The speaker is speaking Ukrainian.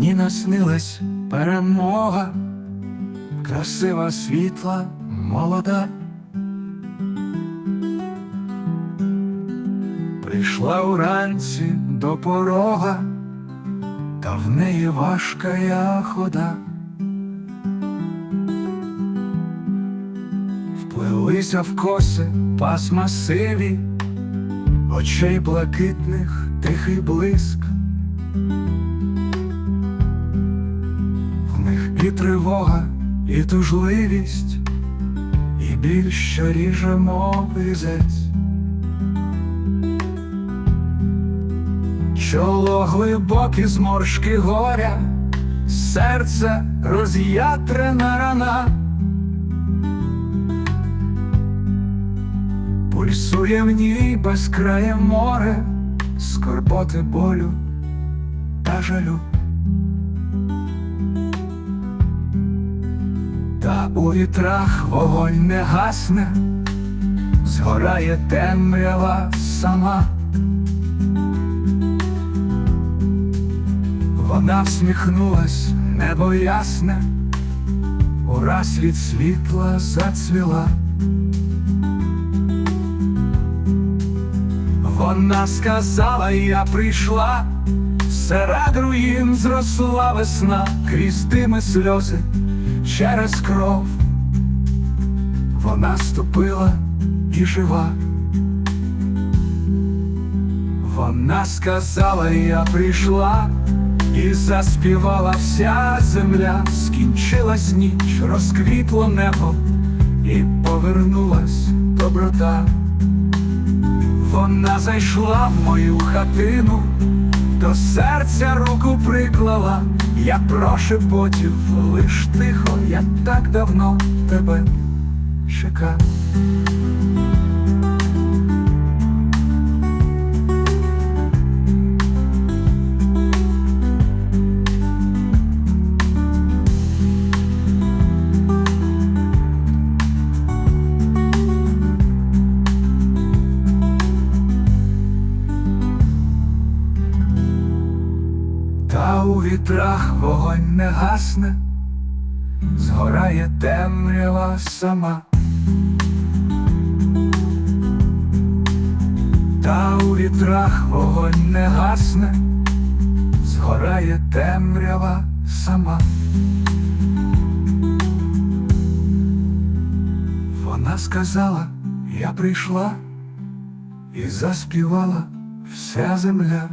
і наснилась перемога, красива, світла, молода. Прийшла уранці до порога, та в неї важка я хода. Вплилися в коси пасма сиві, очей блакитних тихий блиск. І тривога, і тужливість, і біль, що ріже, мов різець. Чоло глибокі зморшки горя, серце роз'ятрена рана. Пульсує в ній безкрає море, скорботи болю та жалю. Та у вітрах вогонь не гасне, згорає темрява сама. Вона всміхнулась, небо ясне, ураз від світла зацвіла. Вона сказала, я прийшла, серед руїн зросла весна, крізь дими сльози через кров. Вона ступила і жива. Вона сказала, я прийшла і заспівала вся земля, скінчилась ніч, розквітло небо, і повернулась доброта. Вона зайшла в мою хатину, до серця руку приклала, я прошепотів лиш тихо, я так давно тебе чекав. Та у вітрах вогонь не гасне, згорає темрява сама. Та у вітрах вогонь не гасне, згорає темрява сама. Вона сказала, я прийшла і заспівала вся земля.